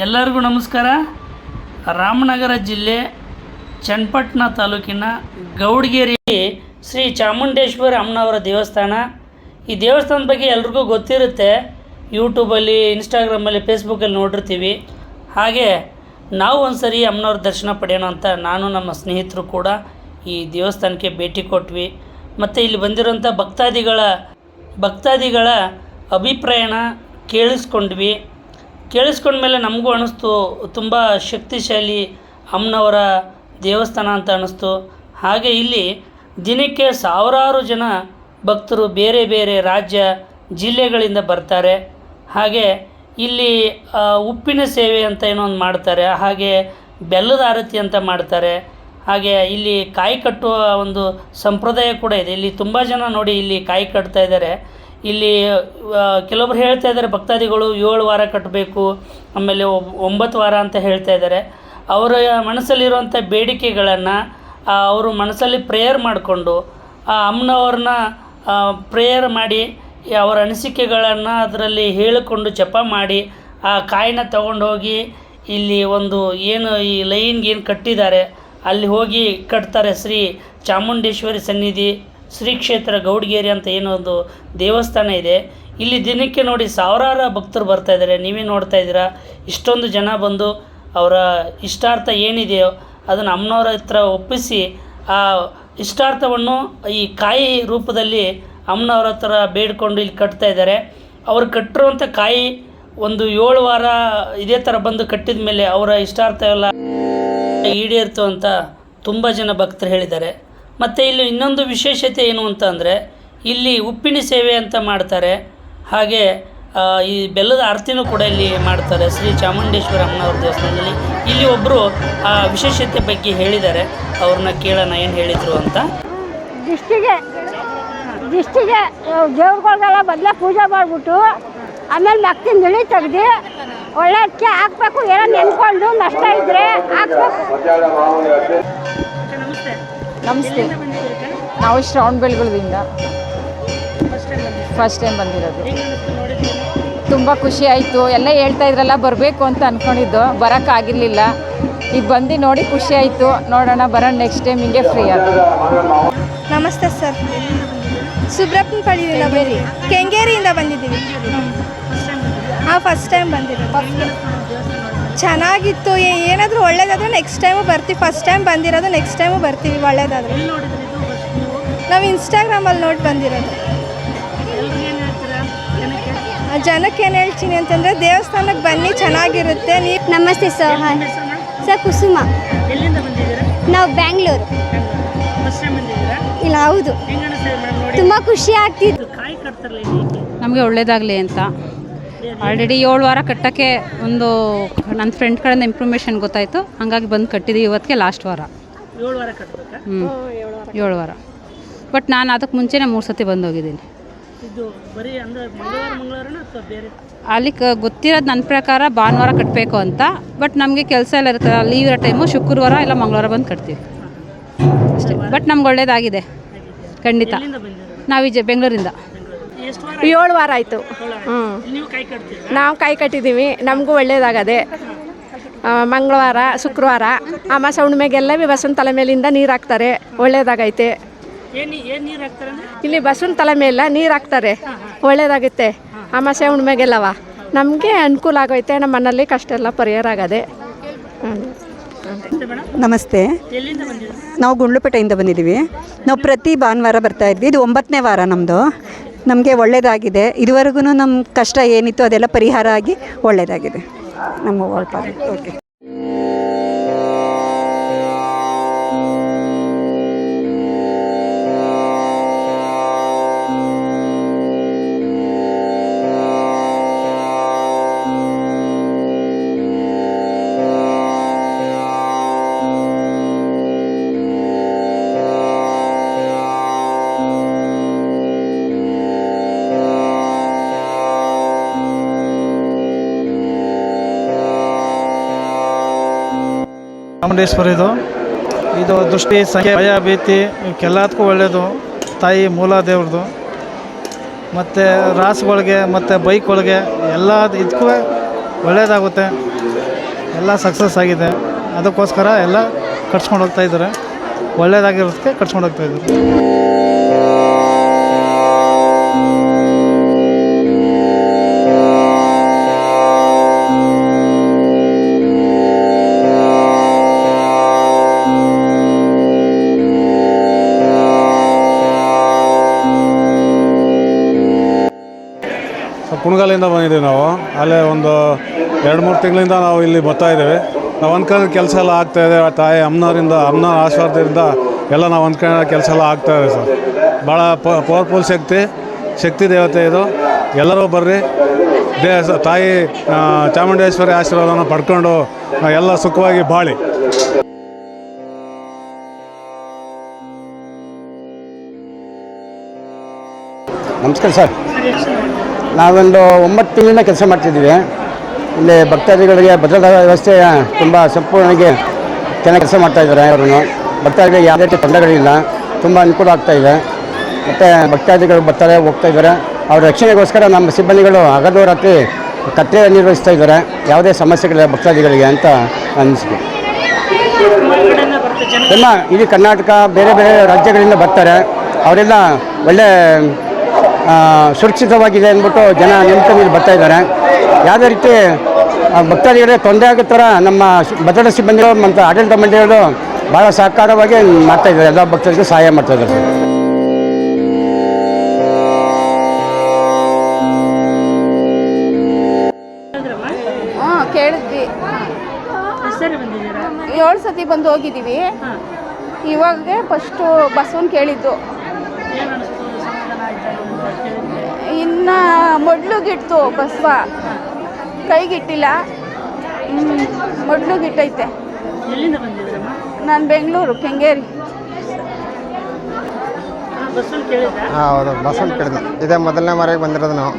ಎಲ್ಲರಿಗೂ ನಮಸ್ಕಾರ. ರಾಮನಗರ ಜಿಲ್ಲೆ ಚನ್ನಪಟ್ಟಣ ತಾಲೂಕಿನ ಗೌಡಗೇರಿ ಶ್ರೀ ಚಾಮುಂಡೇಶ್ವರಿ ಅಮ್ಮನವರ ದೇವಸ್ಥಾನ. ಈ ದೇವಸ್ಥಾನದ ಬಗ್ಗೆ ಎಲ್ರಿಗೂ ಗೊತ್ತಿರುತ್ತೆ. ಯೂಟ್ಯೂಬಲ್ಲಿ ಇನ್ಸ್ಟಾಗ್ರಾಮಲ್ಲಿ ಫೇಸ್ಬುಕ್ಕಲ್ಲಿ ನೋಡಿರ್ತೀವಿ. ಹಾಗೆ ನಾವು ಒಂದು ಸರಿ ಅಮ್ಮನವ್ರ ದರ್ಶನ ಪಡೆಯೋಣ ಅಂತ ನಾನು ನಮ್ಮ ಸ್ನೇಹಿತರು ಕೂಡ ಈ ದೇವಸ್ಥಾನಕ್ಕೆ ಭೇಟಿ ಕೊಟ್ವಿ. ಮತ್ತು ಇಲ್ಲಿ ಬಂದಿರೋಂಥ ಭಕ್ತಾದಿಗಳ ಭಕ್ತಾದಿಗಳ ಅಭಿಪ್ರಾಯನ ಕೇಳಿಸ್ಕೊಂಡ್ವಿ. ಕೇಳಿಸ್ಕೊಂಡ್ಮೇಲೆ ನಮಗೂ ಅನ್ನಿಸ್ತು, ತುಂಬ ಶಕ್ತಿಶಾಲಿ ಅಮ್ಮನವರ ದೇವಸ್ಥಾನ ಅಂತ ಅನ್ನಿಸ್ತು. ಹಾಗೆ ಇಲ್ಲಿ ದಿನಕ್ಕೆ ಸಾವಿರಾರು ಜನ ಭಕ್ತರು ಬೇರೆ ಬೇರೆ ರಾಜ್ಯ, ಜಿಲ್ಲೆಗಳಿಂದ ಬರ್ತಾರೆ. ಹಾಗೆ ಇಲ್ಲಿ ಉಪ್ಪಿನ ಸೇವೆ ಅಂತ ಏನೋ ಒಂದು ಮಾಡ್ತಾರೆ. ಹಾಗೆ ಬೆಲ್ಲದ ಆರತಿ ಅಂತ ಮಾಡ್ತಾರೆ. ಹಾಗೆ ಇಲ್ಲಿ ಕಾಯಿ ಕಟ್ಟುವ ಒಂದು ಸಂಪ್ರದಾಯ ಕೂಡ ಇದೆ. ಇಲ್ಲಿ ತುಂಬ ಜನ ನೋಡಿ ಇಲ್ಲಿ ಕಾಯಿ ಕಟ್ತಾ ಇದ್ದಾರೆ. ಇಲ್ಲಿ ಕೆಲವೊಬ್ರು ಹೇಳ್ತಾ ಇದ್ದಾರೆ, ಭಕ್ತಾದಿಗಳು ಏಳು ವಾರ ಕಟ್ಟಬೇಕು, ಆಮೇಲೆ ಒಬ್- ಒಂಬತ್ತು ವಾರ ಅಂತ ಹೇಳ್ತಾ ಇದ್ದಾರೆ. ಅವರ ಮನಸ್ಸಲ್ಲಿರುವಂಥ ಬೇಡಿಕೆಗಳನ್ನು ಅವರು ಮನಸ್ಸಲ್ಲಿ ಪ್ರೇಯರ್ ಮಾಡಿಕೊಂಡು, ಆ, ಅಮ್ಮನವ್ರನ್ನ ಪ್ರೇಯರ್ ಮಾಡಿ, ಅವರ ಅನಿಸಿಕೆಗಳನ್ನು ಅದರಲ್ಲಿ ಹೇಳಿಕೊಂಡು ಜಪ ಮಾಡಿ, ಆ ಕಾಯಿನ ತಗೊಂಡೋಗಿ ಇಲ್ಲಿ ಒಂದು ಏನು ಈ ಲೈನ್ಗೆ ಏನು ಕಟ್ಟಿದ್ದಾರೆ, ಅಲ್ಲಿ ಹೋಗಿ ಕಟ್ತಾರೆ ಶ್ರೀ ಚಾಮುಂಡೇಶ್ವರಿ ಸನ್ನಿಧಿ. ಶ್ರೀ ಕ್ಷೇತ್ರ ಗೌಡಗೇರಿ ಅಂತ ಏನೋ ಒಂದು ದೇವಸ್ಥಾನ ಇದೆ. ಇಲ್ಲಿ ದಿನಕ್ಕೆ ನೋಡಿ ಸಾವಿರಾರು ಭಕ್ತರು ಬರ್ತಾ ಇದ್ದಾರೆ. ನೀವೇ ನೋಡ್ತಾ ಇದ್ದೀರಾ? ಇಷ್ಟೊಂದು ಜನ ಬಂದು ಅವರ ಇಷ್ಟಾರ್ಥ ಏನಿದೆಯೋ ಅದನ್ನು ಅಮ್ಮನವ್ರ ಹತ್ರ ಒಪ್ಪಿಸಿ ಆ ಇಷ್ಟಾರ್ಥವನ್ನು ಈ ಕಾಯಿ ರೂಪದಲ್ಲಿ ಅಮ್ಮನವ್ರ ಹತ್ರ ಬೇಡ್ಕೊಂಡು ಇಲ್ಲಿ ಕಟ್ತಾ ಇದ್ದಾರೆ. ಅವ್ರು ಕಟ್ಟಿರುವಂಥ ಕಾಯಿ ಒಂದು ಏಳು ವಾರ ಇದೇ ಥರ ಬಂದು ಕಟ್ಟಿದ ಮೇಲೆ ಅವರ ಇಷ್ಟಾರ್ಥ ಎಲ್ಲ ಈಡೇರ್ತು ಅಂತ ತುಂಬ ಜನ ಭಕ್ತರು ಹೇಳಿದ್ದಾರೆ. ಮತ್ತು ಇಲ್ಲಿ ಇನ್ನೊಂದು ವಿಶೇಷತೆ ಏನು ಅಂತ ಇಲ್ಲಿ ಉಪ್ಪಿನ ಸೇವೆ ಅಂತ ಮಾಡ್ತಾರೆ. ಹಾಗೆ ಈ ಬೆಲ್ಲದ ಆರತಿನೂ ಕೂಡ ಇಲ್ಲಿ ಮಾಡ್ತಾರೆ. ಶ್ರೀ ಚಾಮುಂಡೇಶ್ವರ ಅಮ್ಮನವ್ರ ದೇವಸ್ಥಾನದಲ್ಲಿ ಇಲ್ಲಿ ಒಬ್ಬರು ಆ ವಿಶೇಷತೆ ಬಗ್ಗೆ ಹೇಳಿದ್ದಾರೆ. ಅವ್ರನ್ನ ಕೇಳೋಣ ಏನು ಹೇಳಿದರು ಅಂತ. ದಿಷ್ಟಿಗೆ ದಿಷ್ಟಿಗೆ ದೇವ್ರುಗಳಿಗೆಲ್ಲ ಬದಲ ಪೂಜೆ ಮಾಡಿಬಿಟ್ಟು, ಆಮೇಲೆ ಮಕ್ತಿನ ಬಿಳಿ ತೆಗ್ದು, ಒಳ್ಳೆ ಹಾಕ್ಬೇಕು, ಏನೋ ನೆನ್ಕೊಂಡು ನಷ್ಟ ಇದ್ರೆ ಹಾಕ್ಬೇಕು. ನಮಸ್ತೆ. ನಾವು ಶ್ರವಣ ಬೆಳಗುಳದಿಂದ ಫಸ್ಟ್ ಟೈಮ್ ಬಂದಿರೋದು. ತುಂಬ ಖುಷಿ ಆಯಿತು. ಎಲ್ಲ ಹೇಳ್ತಾ ಇದ್ರಲ್ಲ ಬರಬೇಕು ಅಂತ ಅಂದ್ಕೊಂಡಿದ್ದು ಬರೋಕ್ಕಾಗಿರಲಿಲ್ಲ ಈಗ ಬಂದು ನೋಡಿ ಖುಷಿ ಆಯಿತು. ನೋಡೋಣ ಬರೋಣ ನೆಕ್ಸ್ಟ್ ಟೈಮ್ ಹಿಂಗೆ ಫ್ರೀ ಆಗುತ್ತೆ ನಮಸ್ತೆ ಸರ್. ಸುಬ್ರಪ್ಪನ ಸುಬ್ರಹ್ಮಣ್ಯಪಳ್ಳಿಯಿಂದ ಬೇರೆ ಕೆಂಗೇರಿಯಿಂದ ಬಂದಿದ್ದೀವಿ. ಹಾಂ ಫಸ್ಟ್ ಟೈಮ್ ಬಂದಿರೋದು. ಚೆನ್ನಾಗಿತ್ತು. ಏ- ಏನಾದರೂ ಒಳ್ಳೇದಾದ್ರೆ ನೆಕ್ಸ್ಟ್ ಟೈಮು ಬರ್ತೀವಿ ಫಸ್ಟ್ ಟೈಮ್ ಬಂದಿರೋದು ನೆಕ್ಸ್ಟ್ ಟೈಮು ಬರ್ತೀವಿ ಒಳ್ಳೇದಾದ್ರೆ. ನಾವು ಇನ್ಸ್ಟಾಗ್ರಾಮಲ್ಲಿ ನೋಡಿ ಬಂದಿರೋದು. ಆ ಜನಕ್ಕೆ ಏನು ಹೇಳ್ತೀನಿ ಅಂತಂದರೆ ದೇವಸ್ಥಾನಕ್ಕೆ ಬನ್ನಿ ಚೆನ್ನಾಗಿರುತ್ತೆ. ನೀ ನಮಸ್ತೆ ಸರ್ ಸರ್ ಕುಸುಮ. ನಾವು ಬ್ಯಾಂಗ್ಳೂರು. ಇಲ್ಲ ಹೌದು. ತುಂಬ ಖುಷಿ ಆಗ್ತಿತ್ತು. ನಮಗೆ ಒಳ್ಳೇದಾಗಲಿ ಅಂತ. ಆಲ್ರೆಡಿ ಏಳು ವಾರ ಕಟ್ಟೋಕ್ಕೆ ಒಂದು ನನ್ನ ಫ್ರೆಂಡ್ ಕಡೆಯಿಂದ ಇನ್ಫಾರ್ಮೇಷನ್ ಗೊತ್ತಾಯಿತು. ಹಾಗಾಗಿ ಬಂದು ಕಟ್ಟಿದ್ದೀವಿ ಇವತ್ತಿಗೆ ಲಾಸ್ಟ್ ವಾರ. ಏಳು ವಾರ ಕಟ್ಟಬೇಕಾ ಹ್ಞೂ ಏಳು ವಾರ ಬಟ್ ನಾನು ಅದಕ್ಕೆ ಮುಂಚೆನೇ ಮೂರು ಸತಿ ಬಂದು ಹೋಗಿದ್ದೀನಿ. ಇದು ಬರೀ ಅಂದ್ರೆ ಮಂಗಳವಾರ ಮಂಗಳವಾರನ ಅಥವಾ ಬೇರೆ? ಅಲ್ಲಿ ಕ ಗೊತ್ತಿರೋದು ನನ್ನ ಪ್ರಕಾರ ಭಾನುವಾರ ಕಟ್ಟಬೇಕು ಅಂತ. ಬಟ್ ನಮಗೆ ಕೆಲಸ ಎಲ್ಲ ಇರುತ್ತೆ. ಲೀವ್ ಇರೋ ಟೈಮು ಶುಕ್ರವಾರ ಇಲ್ಲ ಮಂಗಳವಾರ ಬಂದು ಕಟ್ತೀವಿ. ಅಷ್ಟೇ. ಬಟ್ ನಮ್ಗೆ ಒಳ್ಳೇದಾಗಿದೆ. ಖಂಡಿತ. ಎಲ್ಲಿಂದ ನಾವು ವಿಜಯ ಬೆಂಗಳೂರಿಂದ. ಏಳು ವಾರ ಆಯಿತು. ಹ್ಞೂ ನೀವು ಕೈ ಕಟ್ಟಿದ್ದೀವಿ. ನಮಗೂ ಒಳ್ಳೇದಾಗದೆ. ಮಂಗಳವಾರ, ಶುಕ್ರವಾರ ಅಮಾಸ ಹುಣ್ಣಿಮೆಗೆಲ್ಲ ಬಸವನ ತಲೆ ಮೇಲಿಂದ ನೀರು ಹಾಕ್ತಾರೆ. ಒಳ್ಳೇದಾಗೈತೆ. ಇಲ್ಲಿ ಬಸವನ ತಲೆ ಮೇಲೆ ನೀರು ಹಾಕ್ತಾರೆ. ಒಳ್ಳೇದಾಗುತ್ತೆ ಅಮಾಸೆ ಹುಣ್ಣಿಮೆಗೆಲ್ಲವ ನಮಗೆ ಅನುಕೂಲ ಆಗೈತೆ ನಮ್ಮ ಮನೆಯಲ್ಲಿ ಕಷ್ಟ ಎಲ್ಲ ಪರಿಹಾರ ಆಗದೆ. ನಮಸ್ತೆ. ನಾವು ಗುಂಡ್ಲುಪೇಟೆಯಿಂದ ಬಂದಿದ್ದೀವಿ. ನಾವು ಪ್ರತಿ ಭಾನುವಾರ ಬರ್ತಾ ಇದ್ವಿ. ಇದು ಒಂಬತ್ತನೇ ವಾರ ನಮ್ಮದು ನಮಗೆ ಒಳ್ಳೆಯದಾಗಿದೆ ಇದುವರೆಗೂ ನಮ್ಮ ಕಷ್ಟ ಏನಿತ್ತು ಅದೆಲ್ಲ ಪರಿಹಾರ ಆಗಿ ಒಳ್ಳೆಯದಾಗಿದೆ ನಮ್ಮ ಓಕೆ ಚಾಮುಂಡೇಶ್ವರಿದು ಇದು. ಇದು ದೃಷ್ಟಿ, ಸಂಖ್ಯೆ, ಭಯ, ಭೀತಿ ಇವಕ್ಕೆಲ್ಲದಕ್ಕೂ ಒಳ್ಳೆಯದು ತಾಯಿ, ಮೂಲ ದೇವ್ರದ್ದು ಮತ್ತು ರಾಸುಗಳಿಗೆ, ಮತ್ತು ಬೈಕ್ಗಳಿಗೆ ಎಲ್ಲ ಇದಕ್ಕೂ ಒಳ್ಳೆಯದಾಗುತ್ತೆ ಎಲ್ಲ ಸಕ್ಸಸ್ ಆಗಿದೆ. ಅದಕ್ಕೋಸ್ಕರ ಎಲ್ಲ ಕಟ್ಸ್ಕೊಂಡು ಹೋಗ್ತಾ ಇದ್ದಾರೆ. ಒಳ್ಳೇದಾಗಿರೋದಕ್ಕೆ ಕಟ್ಸ್ಕೊಂಡು ಹೋಗ್ತಾ ಇದ್ದಾರೆ. ಕುಣಗಲಿಂದ ಬಂದಿದ್ದೀವಿ ನಾವು. ಅಲ್ಲೇ ಒಂದು ಎರಡು ಮೂರು ತಿಂಗಳಿಂದ ನಾವು ಇಲ್ಲಿ ಬರ್ತಾ ಇದ್ದೇವೆ. ನಾವು ಅಂದ್ಕೊಂಡು ಕೆಲಸ ಎಲ್ಲ ಆಗ್ತಾ ಇದೆ. ಆ ತಾಯಿ ಅಮ್ಮನವರಿಂದ ಅಮ್ಮನ ಆಶೀರ್ವಾದದಿಂದ ಎಲ್ಲ ನಾವು ಅಂದ್ಕೊಂಡ ಕೆಲಸ ಎಲ್ಲ ಆಗ್ತಾ ಇದೆ ಸರ್. ಭಾಳ ಪವರ್ಫುಲ್ ಶಕ್ತಿ ಶಕ್ತಿ ದೇವತೆ ಇದು. ಎಲ್ಲರೂ ಬರ್ರಿ. ದೇ ತಾಯಿ ಚಾಮುಂಡೇಶ್ವರಿ ಆಶೀರ್ವಾದನ ಪಡ್ಕೊಂಡು ಎಲ್ಲ ಸುಖವಾಗಿ ಬಾಳಿ. ನಮಸ್ಕಾರ ಸರ್. ನಾವೊಂದು ಒಂಬತ್ತು ತಿಂಗಳಿಂದ ಕೆಲಸ ಮಾಡ್ತಿದ್ದೀವಿ. ಇಲ್ಲಿ ಭಕ್ತಾದಿಗಳಿಗೆ ಭದ್ರತಾ ವ್ಯವಸ್ಥೆ ತುಂಬ ಸಂಪೂರ್ಣವಾಗಿ ಚೆನ್ನಾಗಿ ಕೆಲಸ ಮಾಡ್ತಾ ಇದ್ದಾರೆ ಅವರು ಭಕ್ತಾದಿಗಳಿಗೆ ಯಾವುದೇ ರೀತಿ ತೊಂದರೆಗಳಿಲ್ಲ ತುಂಬ ಅನುಕೂಲ ಇದೆ. ಮತ್ತು ಭಕ್ತಾದಿಗಳು ಬರ್ತಾರೆ, ಹೋಗ್ತಾ ಇದ್ದಾರೆ. ಅವ್ರ ರಕ್ಷಣೆಗೋಸ್ಕರ ನಮ್ಮ ಸಿಬ್ಬಂದಿಗಳು ಹಗಲು ರಾತ್ರಿ ಕತ್ತೆ ನಿರ್ವಹಿಸ್ತಾ ಇದ್ದಾರೆ. ಯಾವುದೇ ಸಮಸ್ಯೆಗಳಿಲ್ಲ ಭಕ್ತಾದಿಗಳಿಗೆ ಅಂತ ಅನಿಸಿಕೆ ಎಲ್ಲ ಇಡೀ ಕರ್ನಾಟಕ ಬೇರೆ ಬೇರೆ ರಾಜ್ಯಗಳಿಂದ ಬರ್ತಾರೆ. ಅವರೆಲ್ಲ ಒಳ್ಳೆ ಸುರಕ್ಷಿತವಾಗಿದೆ ಅಂದ್ಬಿಟ್ಟು ಜನ ನೆನ್ಕೊಂಡು ಬರ್ತಾ ಇದ್ದಾರೆ. ಯಾವುದೇ ರೀತಿ ಭಕ್ತಾದಿಗಳೇ ಭಕ್ತಾದಿಗಳಿಗೆ ತೊಂದರೆ ಆಗೋ ಥರ ನಮ್ಮ ಭದ್ರತಾ ಸಿಬ್ಬಂದಿಗಳು ಮತ್ತು ಆಡಳಿತ ಮಂಡಳಿಗಳು ಭಾಳ ಸಹಕಾರವಾಗಿ ಮಾಡ್ತಾ ಇದ್ದಾರೆ. ಎಲ್ಲ ಭಕ್ತರಿಗೂ ಸಹಾಯ ಮಾಡ್ತಾ ಇದ್ದಾರೆ. ಸರ್ ಕೇಳಿದ್ವಿ. ಏಳು ಸತಿ ಬಂದು ಹೋಗಿದ್ದೀವಿ. ಇವಾಗ ಫಸ್ಟು ಬಸ್ವನ್ ಕೇಳಿದ್ದು. ಮೊಡ್ಲುಗಿಟ್ಟು ಬಸವ. ಕೈಗಿಟ್ಟಿಲ್ಲ. ಮೊಡ್ಲುಗಿಟ್ಟೈತೆ ನಾನು ಬೆಂಗಳೂರು ಕೆಂಗೇರಿ. ಹೌದು ಬಸ್ಸಲ್ಲಿ ಕೇಳಿದ್ವಿ ಇದೇ ಮೊದಲನೇ ಮಾರಿಗೆ ಬಂದಿರೋದು ನಾವು.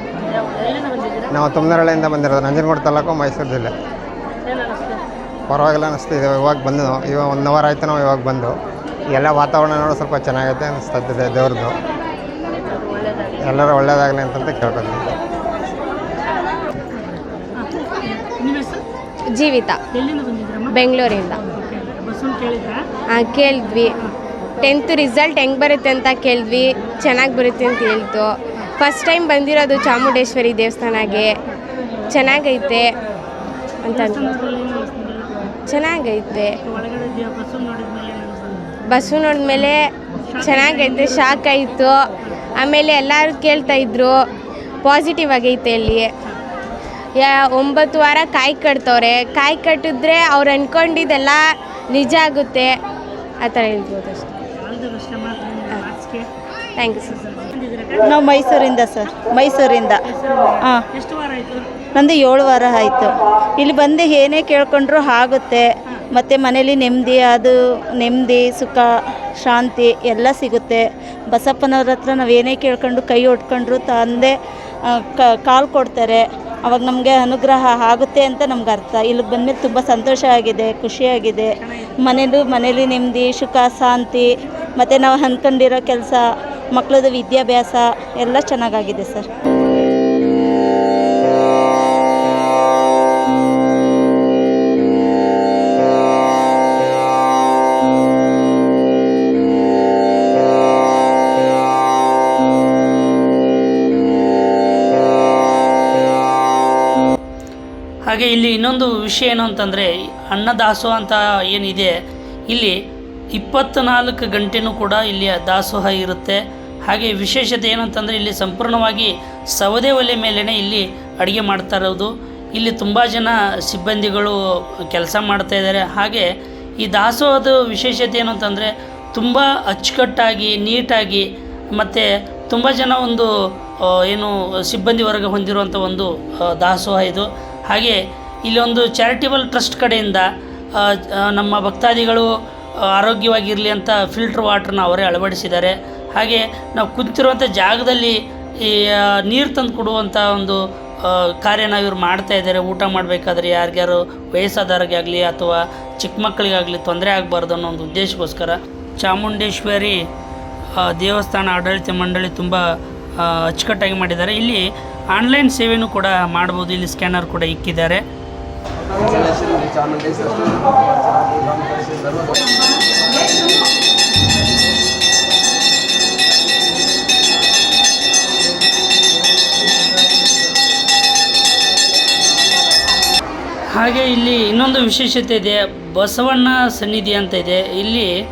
ನಾವು ತುಮನರಳ್ಳಿಯಿಂದ ಬಂದಿರೋದು ನಂಜನಗೂಡು ತಾಲೂಕು ಮೈಸೂರು ಜಿಲ್ಲೆ ಪರವಾಗಿಲ್ಲ ಅನಿಸ್ತಿದೆ ಇವಾಗ ಬಂದು ಇವಾಗ ಒನ್ ಅವರ್ ಆಯಿತು ನಾವು ಇವಾಗ ಬಂದು. ಎಲ್ಲ ವಾತಾವರಣ ನೋಡೋ ಸ್ವಲ್ಪ ಚೆನ್ನಾಗೈತೆ ಅನಿಸ್ತದೆ ದೇವ್ರದ್ದು. ಎಲ್ಲರೂ ಒಳ್ಳೇದಾಗಲಿ ಅಂತಂತ ಕೇಳ್ಕೊತೀನಿ ನಿಮ್ಮ ಹೆಸರು ಜೀವಿತ. ಬೆಂಗಳೂರಿಂದ. ಕೇಳಿದ್ವಿ. ಟೆಂತ್ ರಿಸಲ್ಟ್ ಹೆಂಗೆ ಬರುತ್ತೆ ಅಂತ ಕೇಳಿದ್ವಿ. ಚೆನ್ನಾಗಿ ಬರುತ್ತೆ ಅಂತ ಹೇಳ್ತು. ಫಸ್ಟ್ ಟೈಮ್ ಬಂದಿರೋದು ಚಾಮುಂಡೇಶ್ವರಿ ದೇವಸ್ಥಾನಗೆ. ಚೆನ್ನಾಗೈತೆ ಅಂತ. ಚೆನ್ನಾಗೈತೆ. ಬಸ್ಸು ನೋಡಿದ್ಮೇಲೆ ಚೆನ್ನಾಗೈತೆ ಶಾಕ್ ಆಯಿತು. ಆಮೇಲೆ ಎಲ್ಲರೂ ಕೇಳ್ತಾಯಿದ್ರು ಪಾಸಿಟಿವ್ ಆಗೈತೆ ಅಲ್ಲಿ. ಯಾ, ಒಂಬತ್ತು ವಾರ ಕಾಯಿ ಕಟ್ತವ್ರೆ. ಕಾಯಿ ಕಟ್ಟಿದ್ರೆ ಅವ್ರು ಅನ್ಕೊಂಡಿದ್ದೆಲ್ಲ ನಿಜ ಆಗುತ್ತೆ. ಆ ಥರ ಹೇಳ್ಬೋದು ಅಷ್ಟೇ. ಥ್ಯಾಂಕ್ ಯು ಸರ್ ನಾವು ಮೈಸೂರಿಂದ ಸರ್ ಮೈಸೂರಿಂದ. ಹಾಂ. ನಂದು ಏಳು ವಾರ ಆಯಿತು. ಇಲ್ಲಿ ಬಂದು ಏನೇ ಕೇಳ್ಕೊಂಡ್ರೂ ಆಗುತ್ತೆ. ಮತ್ತು ಮನೇಲಿ ನೆಮ್ಮದಿ, ಅದು ನೆಮ್ಮದಿ, ಸುಖ, ಶಾಂತಿ ಎಲ್ಲ ಸಿಗುತ್ತೆ. ಬಸಪ್ಪನವ್ರ ಹತ್ರ ನಾವು ಏನೇ ಕೇಳ್ಕೊಂಡು ಕೈ ಹೊಡ್ಕೊಂಡ್ರು ತಂದೆ ಕಾಲು ಕೊಡ್ತಾರೆ. ಅವಾಗ ನಮಗೆ ಅನುಗ್ರಹ ಆಗುತ್ತೆ ಅಂತ ನಮ್ಗೆ ಅರ್ಥ. ಇಲ್ಲಿಗೆ ಬಂದಮೇಲೆ ತುಂಬ ಸಂತೋಷ ಆಗಿದೆ ಖುಷಿಯಾಗಿದೆ ಮನೇಲೂ ಮನೇಲಿ ನೆಮ್ಮದಿ, ಸುಖ, ಶಾಂತಿ, ಮತ್ತು ನಾವು ಅಂದ್ಕೊಂಡಿರೋ ಕೆಲಸ ಮಕ್ಕಳದ್ದು ವಿದ್ಯಾಭ್ಯಾಸ ಎಲ್ಲ ಚೆನ್ನಾಗಾಗಿದೆ ಸರ್. ಹಾಗೆ ಇಲ್ಲಿ ಇನ್ನೊಂದು ವಿಷಯ ಏನು ಅಂತಂದರೆ, ಅನ್ನದಾಸೋಹ ಅಂತ ಏನಿದೆ, ಇಲ್ಲಿ ಇಪ್ಪತ್ತ್ನಾಲ್ಕು ಗಂಟೆನೂ ಕೂಡ ಇಲ್ಲಿ ದಾಸೋಹ ಇರುತ್ತೆ. ಹಾಗೆ ವಿಶೇಷತೆ ಏನಂತಂದರೆ ಇಲ್ಲಿ ಸಂಪೂರ್ಣವಾಗಿ ಸವದೆ ಒಲೆ ಮೇಲೇ ಇಲ್ಲಿ ಅಡುಗೆ ಮಾಡ್ತಾ ಇರೋದು. ಇಲ್ಲಿ ತುಂಬ ಜನ ಸಿಬ್ಬಂದಿಗಳು ಕೆಲಸ ಮಾಡ್ತಾ ಇದ್ದಾರೆ. ಹಾಗೆ ಈ ದಾಸೋಹದ ವಿಶೇಷತೆ ಏನು ಅಂತಂದರೆ, ತುಂಬ ಅಚ್ಚುಕಟ್ಟಾಗಿ, ನೀಟಾಗಿ, ಮತ್ತು ತುಂಬ ಜನ ಒಂದು ಏನು ಸಿಬ್ಬಂದಿ ವರ್ಗ ಹೊಂದಿರುವಂಥ ಒಂದು ದಾಸೋಹ ಇದು. ಹಾಗೆ ಇಲ್ಲಿ ಒಂದು ಚಾರಿಟೇಬಲ್ ಟ್ರಸ್ಟ್ ಕಡೆಯಿಂದ ನಮ್ಮ ಭಕ್ತಾದಿಗಳು ಆರೋಗ್ಯವಾಗಿರಲಿ ಅಂತ ಫಿಲ್ಟರ್ ವಾಟ್ರನ್ನ ಅವರೇ ಅಳವಡಿಸಿದ್ದಾರೆ. ಹಾಗೆ ನಾವು ಕುಂತಿರುವಂಥ ಜಾಗದಲ್ಲಿ ಈ ನೀರು ತಂದು ಕೊಡುವಂಥ ಒಂದು ಕಾರ್ಯನ ಇವರು ಮಾಡ್ತಾ ಇದ್ದಾರೆ. ಊಟ ಮಾಡಬೇಕಾದ್ರೆ ಯಾರಿಗ್ಯಾರು ವಯಸ್ಸಾದವ್ರಿಗೆ ಆಗಲಿ ಅಥವಾ ಚಿಕ್ಕ ಮಕ್ಕಳಿಗಾಗಲಿ ತೊಂದರೆ ಆಗಬಾರ್ದು ಅನ್ನೋ ಒಂದು ಉದ್ದೇಶಕ್ಕೋಸ್ಕರ ಚಾಮುಂಡೇಶ್ವರಿ ದೇವಸ್ಥಾನ ಆಡಳಿತ ಮಂಡಳಿ ತುಂಬ ಅಚ್ಚುಕಟ್ಟಾಗಿ ಮಾಡಿದ್ದಾರೆ. ಇಲ್ಲಿ ಆನ್ಲೈನ್ ಸೇವೆನೂ ಕೂಡ ಮಾಡ್ಬೋದು. ಇಲ್ಲಿ ಸ್ಕ್ಯಾನರ್ ಕೂಡ ಇಕ್ಕಿದ್ದಾರೆ. ಹಾಗೆ ಇಲ್ಲಿ ಇನ್ನೊಂದು ವಿಶೇಷತೆ ಇದೆ. ಬಸವಣ್ಣ ಸನ್ನಿಧಿ ಅಂತ ಇದೆ. ಇಲ್ಲಿ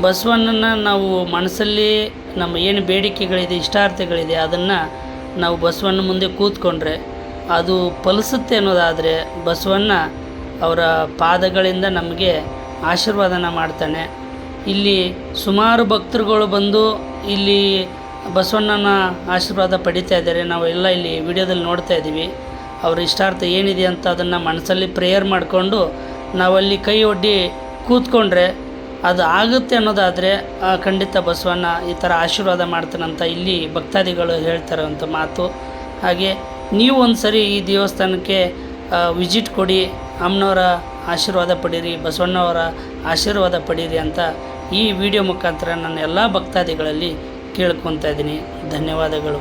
ಬಸವಣ್ಣನ ನಾವು ಮನಸ್ಸಲ್ಲಿ ನಮ್ಮ ಏನು ಬೇಡಿಕೆಗಳಿದೆ, ಇಷ್ಟಾರ್ಥಗಳಿದೆ, ಅದನ್ನು ನಾವು ಬಸವಣ್ಣ ಮುಂದೆ ಕೂತ್ಕೊಂಡ್ರೆ ಅದು ಫಲಿಸುತ್ತೆ ಅನ್ನೋದಾದರೆ ಬಸವಣ್ಣ ಅವರ ಪಾದಗಳಿಂದ ನಮಗೆ ಆಶೀರ್ವಾದನ ಮಾಡ್ತಾನೆ. ಇಲ್ಲಿ ಸುಮಾರು ಭಕ್ತರುಗಳು ಬಂದು ಇಲ್ಲಿ ಬಸವಣ್ಣನ ಆಶೀರ್ವಾದ ಪಡಿತಾ ಇದ್ದಾರೆ. ನಾವೆಲ್ಲ ಇಲ್ಲಿ ವಿಡಿಯೋದಲ್ಲಿ ನೋಡ್ತಾ ಇದ್ದೀವಿ. ಅವ್ರ ಇಷ್ಟಾರ್ಥ ಏನಿದೆ ಅಂತ ಅದನ್ನು ಮನಸ್ಸಲ್ಲಿ ಪ್ರೇಯರ್ ಮಾಡಿಕೊಂಡು ನಾವಲ್ಲಿ ಕೈ ಒಡ್ಡಿ ಕೂತ್ಕೊಂಡ್ರೆ ಅದು ಆಗುತ್ತೆ ಅನ್ನೋದಾದರೆ ಖಂಡಿತ ಬಸವಣ್ಣ ಈ ಥರ ಆಶೀರ್ವಾದ ಮಾಡ್ತಾನಂತ ಇಲ್ಲಿ ಭಕ್ತಾದಿಗಳು ಹೇಳ್ತಾರಂಥ ಮಾತು. ಹಾಗೆ ನೀವು ಒಂದು ಸರಿ ಈ ದೇವಸ್ಥಾನಕ್ಕೆ ವಿಸಿಟ್ ಕೊಡಿ, ಅಮ್ಮನವರ ಆಶೀರ್ವಾದ ಪಡೀರಿ, ಬಸವಣ್ಣವರ ಆಶೀರ್ವಾದ ಪಡೀರಿ ಅಂತ ಈ ವಿಡಿಯೋ ಮುಖಾಂತರ ನನ್ನ ಎಲ್ಲ ಭಕ್ತಾದಿಗಳಲ್ಲಿ ಕೇಳ್ಕೊತಾ ಇದ್ದೀನಿ. ಧನ್ಯವಾದಗಳು.